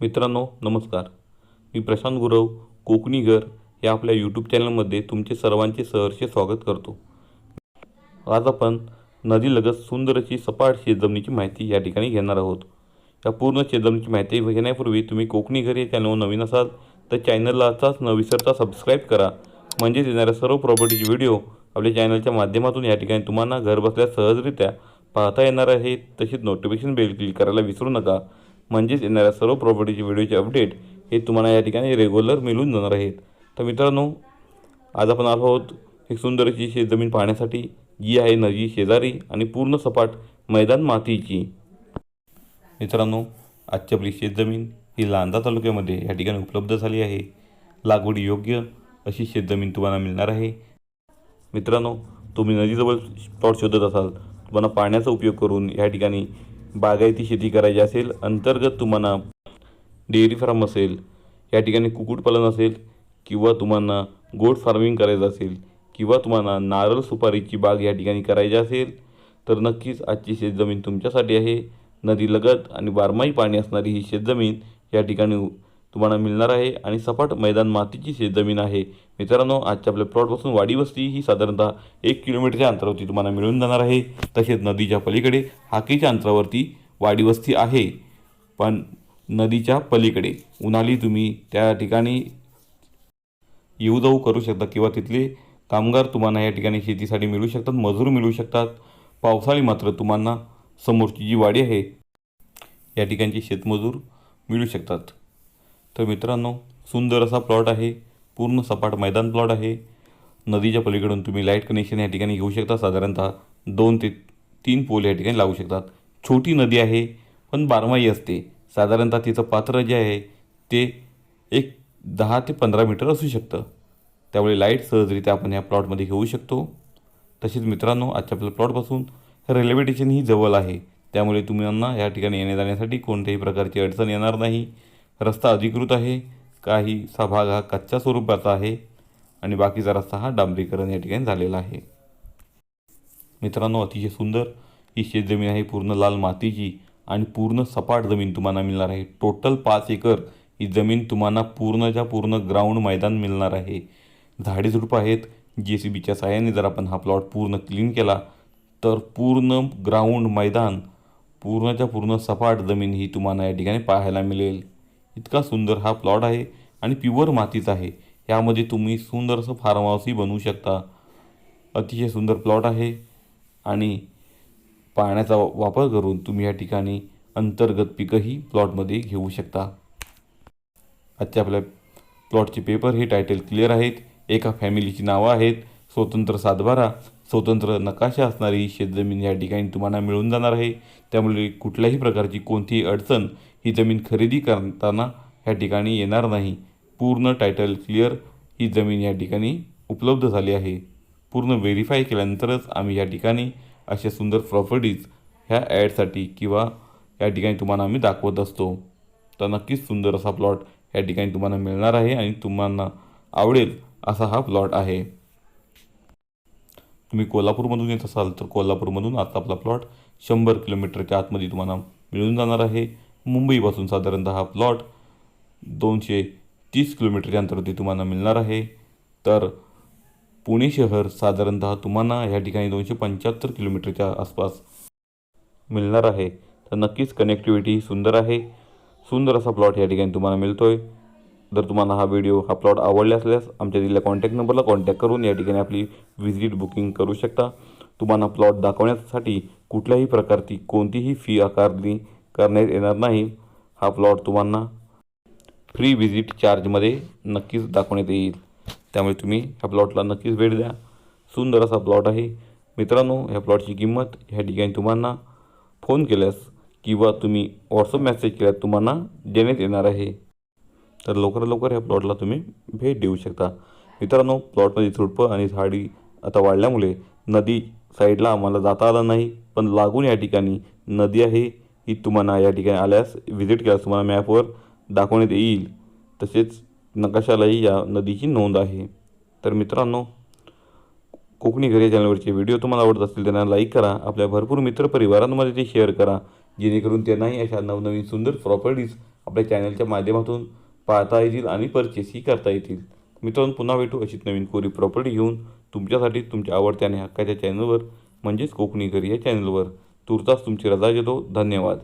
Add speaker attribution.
Speaker 1: मित्रांनो नमस्कार. मी प्रशांत गुरव कोकणी घर या आपल्या यूट्यूब चॅनलमध्ये तुमचे सर्वांचे सहर्ष स्वागत करतो. आज आपण नदीलगत सुंदर अशी सपाट शेतजमिनीची माहिती या ठिकाणी घेणार आहोत. या पूर्ण शेतजमिनीची माहिती घेण्यापूर्वी तुम्ही कोकणी घर या चॅनलवर नवीन असाल तर चॅनललाचाच न विसरता सबस्क्राईब करा. म्हणजेच येणाऱ्या सर्व प्रॉपर्टीचे व्हिडिओ आपल्या चॅनलच्या माध्यमातून या ठिकाणी तुम्हाला घरबसल्या सहजरित्या पाहता येणार आहे. तसेच नोटिफिकेशन बेल क्लिक करायला विसरू नका. म्हणजेच येणाऱ्या सर्व प्रॉपर्टीचे व्हिडिओचे अपडेट हे तुम्हाला या ठिकाणी रेग्युलर मिळून जाणार आहेत. तर मित्रांनो आज आपण आलो आहोत एक सुंदर अशी शेतजमीन पाहण्यासाठी जी आहे नदी शेजारी आणि पूर्ण सपाट मैदान मातीची. मित्रांनो आजची आपली शेतजमीन ही लांजा तालुक्यामध्ये या ठिकाणी उपलब्ध झाली आहे. लागवडी योग्य अशी शेतजमीन तुम्हाला मिळणार आहे. मित्रांनो तुम्ही नदीजवळ स्पॉट शोधत असाल तुम्हाला पाण्याचा उपयोग करून या ठिकाणी बागायती शेती करायची असेल अंतर्गत तुम्हाला डेअरी फार्म असेल या ठिकाणी कुक्कुटपालन असेल किंवा तुम्हाला गोड फार्मिंग करायचं असेल किंवा तुम्हाला नारळ सुपारीची बाग या ठिकाणी करायची असेल तर नक्कीच आजची शेतजमीन तुमच्यासाठी आहे. नदीलगत आणि बारमाही पाणी असणारी ही शेतजमीन या ठिकाणी तुम्हाला मिळणार आहे आणि सपाट मैदान मातीची शेतजमीन आहे. मित्रांनो आजच्या आपल्या प्लॉटपासून वाडी वस्ती ही साधारणतः एक किलोमीटरच्या अंतरावरती तुम्हाला मिळून जाणार आहे. तसेच नदीच्या पलीकडे हाकेच्या अंतरावरती वाडी वस्ती आहे. पण नदीच्या पलीकडे उन्हाळी तुम्ही त्या ठिकाणी येऊ जाऊ करू शकता किंवा तिथले कामगार तुम्हाला या ठिकाणी शेतीसाठी मिळू शकतात मजूर मिळू शकतात. पावसाळी मात्र तुम्हाला समोरची जी वाडी आहे या ठिकाणचे शेतमजूर मिळू शकतात. तर मित्रांनो सुंदर असा प्लॉट आहे. पूर्ण सपाट मैदान प्लॉट आहे. नदीच्या पलीकडून तुम्ही लाइट कनेक्शन या ठिकाणी घेऊ शकता. साधारणतः दोन ते तीन पोल या ठिकाणी लावू शकतात. छोटी नदी आहे पण बारमाही असते. साधारणतः तिचं पात्र जे आहे ते एक दहा ते पंधरा मीटर असू शकतं. त्यामुळे लाइट सहजरित्या आपण या प्लॉटमध्ये घेऊ शकतो. तसेच मित्रांनो आजच्या आपल्या प्लॉटपासून रेल्वे स्टेशन ही जवळ आहे. त्यामुळे तुम्हाला या ठिकाणी येण्या जाण्यासाठी कोणत्याही प्रकारची अडचण येणार नाही. रस्ता अधिकृत आहे. काही भाग हा कच्च्या स्वरूपाचा आहे आणि बाकीचा रस्ता हा डांबरीकरण या ठिकाणी झालेला आहे. मित्रांनो अतिशय सुंदर ही शेतजमीन आहे. पूर्ण लाल मातीची आणि पूर्ण सपाट जमीन तुम्हाला मिळणार आहे. टोटल पाच एकर ही जमीन तुम्हाला पूर्णच्या पूर्ण ग्राउंड मैदान मिळणार आहे. झाडे झुडपं आहेत. जे सी बीच्या साह्याने जर आपण हा प्लॉट पूर्ण क्लीन केला तर पूर्ण ग्राउंड मैदान पूर्णच्या पूर्ण सपाट जमीन ही तुम्हाला या ठिकाणी पाहायला मिळेल. इतका सुंदर हा प्लॉट आहे आणि प्युअर मातीचा आहे. यामध्ये तुम्ही सुंदर असं फार्म हाऊसही बनवू शकता. अतिशय सुंदर प्लॉट आहे आणि पाण्याचा वापर करून तुम्ही या ठिकाणी अंतर्गत पिकंही प्लॉटमध्ये घेऊ शकता. आजच्या आपल्या प्लॉटचे पेपर हे टायटल क्लिअर आहेत. एका फॅमिलीची नावं आहेत. स्वतंत्र सातबारा स्वतंत्र नकाशा असणारी शेतजमीन या ठिकाणी तुम्हाला मिळून जाणार आहे. त्यामुळे कुठल्याही प्रकारची कोणतीही अडचण ही जमीन खरेदी करताना ह्या ठिकाणी येणार नाही. पूर्ण टायटल क्लिअर ही जमीन या ठिकाणी उपलब्ध झाली आहे. पूर्ण व्हेरीफाय केल्यानंतरच आम्ही या ठिकाणी अशा सुंदर प्रॉपर्टीज ह्या ॲडसाठी किंवा या ठिकाणी तुम्हाला आम्ही दाखवत असतो. तर नक्कीच सुंदर असा प्लॉट या ठिकाणी तुम्हाला मिळणार आहे आणि तुम्हाला आवडेल असा हा प्लॉट आहे. तुम्ही कोल्हापूरमधून येत असाल तर कोल्हापूरमधून आता आपला प्लॉट शंभर किलोमीटरच्या आतमध्ये तुम्हाला मिळून जाणार आहे. मुंबईपासून साधारणतः हा प्लॉट दोनशे तीस किलोमीटरच्या अंतरावरती तुम्हाला मिळणार आहे. तर पुणे शहर साधारणतः तुम्हाला ह्या ठिकाणी दोनशे पंच्याहत्तर किलोमीटरच्या आसपास मिळणार आहे. तर नक्कीच कनेक्टिव्हिटी ही सुंदर आहे. सुंदर असा प्लॉट या ठिकाणी तुम्हाला मिळतो आहे जर तुम्हाला हा व्हिडिओ हा प्लॉट आवडला असल्यास आमच्या दिलेल्या कॉन्टॅक्ट नंबरला कॉन्टॅक्ट करून या ठिकाणी आपली व्हिजिट बुकिंग करू शकता. तुम्हाला प्लॉट दाखवण्यासाठी कुठल्याही प्रकारची कोणतीही फी आकारली करण्यात येणार नाही. हा प्लॉट तुम्हाला फ्री व्हिजिट चार्जमध्ये नक्कीच दाखवण्यात येईल. त्यामुळे तुम्ही ह्या प्लॉटला नक्कीच भेट द्या. सुंदर असा प्लॉट आहे. मित्रांनो ह्या प्लॉटची किंमत ह्या ठिकाणी तुम्हाला फोन केल्यास किंवा तुम्ही व्हॉट्सअप मेसेज केल्यास तुम्हाला देण्यात येणार आहे. तर लवकरात लवकर ह्या प्लॉटला तुम्ही भेट देऊ शकता. मित्रांनो प्लॉटमध्ये झुडपं आणि झाडी आता वाढल्यामुळे नदी साईडला आम्हाला जाता आलं नाही. पण लागून या ठिकाणी नदी आहे. की तुम्हाला या ठिकाणी आल्यास व्हिजिट केल्यास तुम्हाला मॅपवर दाखवण्यात येईल. तसेच नकाशालाही या नदीची नोंद आहे. तर मित्रांनो कोकणी घरी चॅनलवरचे व्हिडिओ तुम्हाला आवडत असतील त्यांना लाईक करा. आपल्या भरपूर मित्रपरिवारांमध्ये ते शेअर करा. जेणेकरून त्यांनाही अशा नवनवीन सुंदर प्रॉपर्टीज आपल्या चॅनलच्या माध्यमातून पाहता येतील आणि परचेसही करता येतील. मित्रांनो पुन्हा भेटू अशीच नवीन कोरी प्रॉपर्टी घेऊन तुमच्यासाठी तुमच्या आवडत्या आणि हक्काच्या चॅनलवर म्हणजेच कोकणी घरी या चॅनलवर तुर्तास तुमची रजा घेतो. धन्यवाद.